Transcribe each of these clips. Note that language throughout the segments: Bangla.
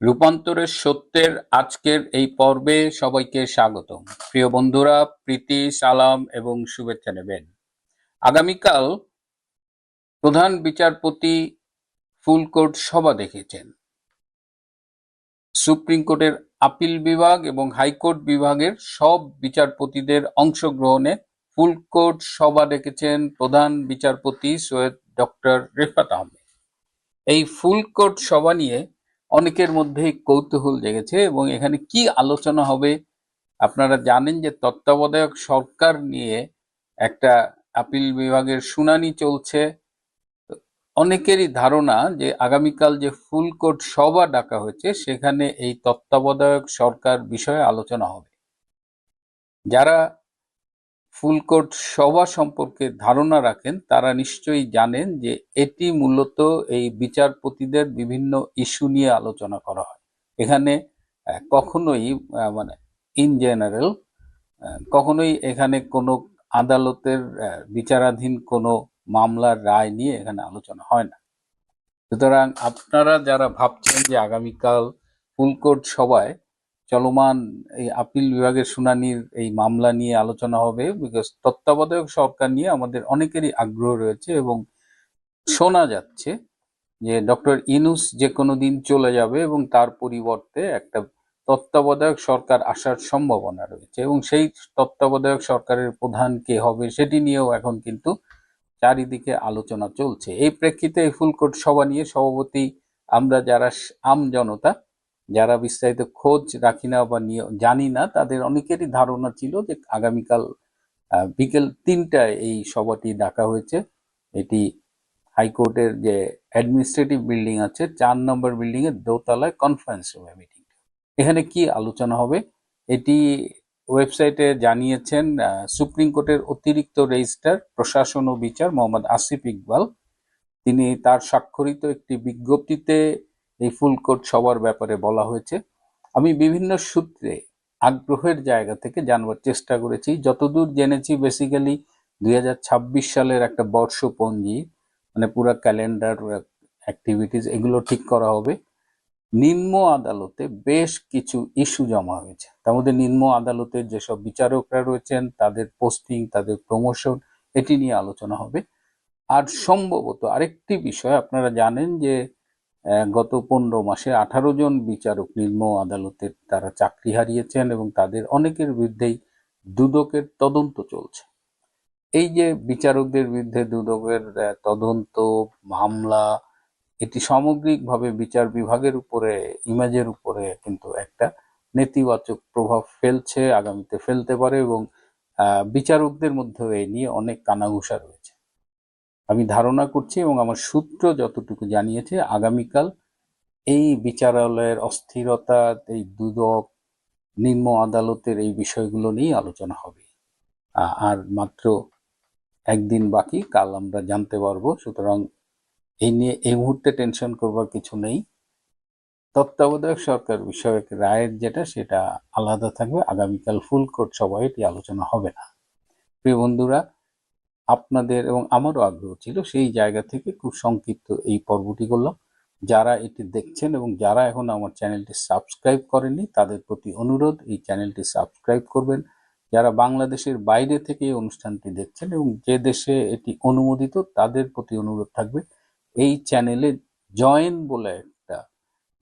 রূপান্তরের সত্যের আজকের এই পর্বে সবাইকে স্বাগতম। প্রিয় বন্ধুরা, প্রীতি, সালাম এবং শুভেচ্ছা নেবেন। আগামীকাল প্রধান বিচারপতি ফুল কোর্ট সভা দেখেছেন। সুপ্রিম কোর্টের আপিল বিভাগ এবং হাইকোর্ট বিভাগের সব বিচারপতিদের অংশগ্রহণে ফুল কোর্ট সভা ডেকেছেন প্রধান বিচারপতি সৈয়দ ডক্টর রেফাত আহমেদ। এই ফুল কোর্ট সভা নিয়ে অনেকের মধ্যেই কৌতূহল জেগেছে এবং এখানে কি আলোচনা হবে, আপনারা জানেন যে তত্ত্বাবধায়ক সরকার নিয়ে একটা আপিল বিভাগের শুনানি চলছে। অনেকেরই ধারণা যে আগামীকাল যে ফুল কোর্ট সভা ডাকা হয়েছে, সেখানে এই তত্ত্বাবধায়ক সরকার বিষয়ে আলোচনা হবে। যারা ফুল কোর্ট সভা সম্পর্কে ধারণা রাখেন, তারা নিশ্চয়ই জানেন যে এটি মূলত এই বিচারপতিদের বিভিন্ন ইস্যু নিয়ে আলোচনা করা হয়। এখানে কখনোই মানে ইন জেনারেল কখনোই এখানে কোনো আদালতের বিচারাধীন কোনো মামলার রায় নিয়ে এখানে আলোচনা হয় না। সুতরাং আপনারা যারা ভাবছেন যে আগামীকাল ফুল কোর্ট সভায় চলমান এই আপিল বিভাগের শুনানির এই মামলা নিয়ে আলোচনা হবে বিকজ তত্ত্বাবধায়ক সরকার নিয়ে আমাদের অনেকেরই আগ্রহ রয়েছে এবং শোনা যাচ্ছে যে ডক্টর ইনুস যে কোনো দিন চলে যাবে এবং তার পরিবর্তে একটা তত্ত্বাবধায়ক সরকার আসার সম্ভাবনা রয়েছে এবং সেই তত্ত্বাবধায়ক সরকারের প্রধান কে হবে সেটি নিয়েও এখন কিন্তু চারিদিকে আলোচনা চলছে। এই প্রেক্ষিতে এই ফুলকোট সভা নিয়ে সভাপতি আমরা যারা আম জনতা যারা বিস্তারিত খোঁজ রাখি না বা জানি না, তাদের অনেকেরই ধারণা ছিল যে আগামীকাল বিকেল তিনটায় এই সভাটি ডাকা হয়েছে। এটি হাইকোর্টের যে অ্যাডমিনিস্ট্রেটিভ বিল্ডিং আছে, চার নম্বর বিল্ডিং এর দোতলায় কনফারেন্স রুমে মিটিং এখানে কি আলোচনা হবে? এটি ওয়েবসাইটে জানিয়েছেন সুপ্রিম কোর্টের অতিরিক্ত রেজিস্ট্রার, প্রশাসন ও বিচার মোহাম্মদ আসিফ ইকবাল। তিনি তার স্বাক্ষরিত একটি বিজ্ঞপ্তিতে এই ফুল কোর্ট সবার ব্যাপারে বলা হয়েছে। আমি বিভিন্ন সূত্রে আগ্রহের জায়গা থেকে জানবার চেষ্টা করেছি। যতদূর জেনেছি বেসিক্যালি দু হাজার ছাব্বিশ সালের একটা বর্ষপঞ্জি মানে পুরো ক্যালেন্ডার অ্যাক্টিভিটিস এগুলো ঠিক করা হবে। নিম্ন আদালতে বেশ কিছু ইস্যু জমা হয়েছে। তার মধ্যে নিম্ন আদালতের যেসব বিচারকরা রয়েছেন, তাদের পোস্টিং তাদের প্রমোশন এটি নিয়ে আলোচনা হবে। আর সম্ভবত আরেকটি বিষয়, আপনারা জানেন যে গত পনেরো মাসে আঠারো জন বিচারক নিম্ন আদালতের তারা চাকরি হারিয়েছেন এবং তাদের অনেকের বিরুদ্ধেই দুদকের তদন্ত চলছে। এই যে বিচারকদের বিরুদ্ধে দুদকের তদন্ত, মামলা, এটি সামগ্রিকভাবে বিচার বিভাগের উপরে, ইমেজের উপরে কিন্তু একটা নেতিবাচক প্রভাব ফেলছে, আগামীতে ফেলতে পারে এবং বিচারকদের মধ্যে এই নিয়ে অনেক কানাঘুষা রয়েছে। আমি ধারণা করছি এবং আমার সূত্র যতটুকু জানিয়েছে, আগামীকাল এই বিচারালয়ের অস্থিরতা, এই দুদক, নিম্ন আদালতের এই বিষয়গুলো নিয়ে আলোচনা হবে। আর মাত্র একদিন বাকি, কাল আমরা জানতে পারব। সুতরাং এই নিয়ে, এই মুহূর্তে টেনশন করবার কিছু নেই। তত্ত্বাবধায়ক সরকার বিষয়ক রায়ের যেটা, সেটা আলাদা থাকবে। আগামীকাল ফুল কোর্ট সভায় এটি আলোচনা হবে না। প্রিয় বন্ধুরা আপনাদের এবং আমারও আগ্রহ ছিল সেই জায়গা থেকে খুব সংক্ষিপ্ত এই পর্বটি করলাম। যারা এটি দেখছেন এবং যারা এখন আমার চ্যানেলটি সাবস্ক্রাইব করেনি তাদের প্রতি অনুরোধ, এই চ্যানেলটি সাবস্ক্রাইব করবেন। যারা বাংলাদেশের বাইরে থেকে এই অনুষ্ঠানটি দেখছেন এবং যে দেশে এটি অনুমোদিত, তাদের প্রতি অনুরোধ থাকবে। এই চ্যানেলে জয়েন বলে একটা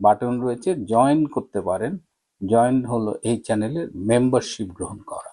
বাটন রয়েছে, জয়েন করতে পারেন। জয়েন হলো এই চ্যানেলের মেম্বারশিপ গ্রহণ করা।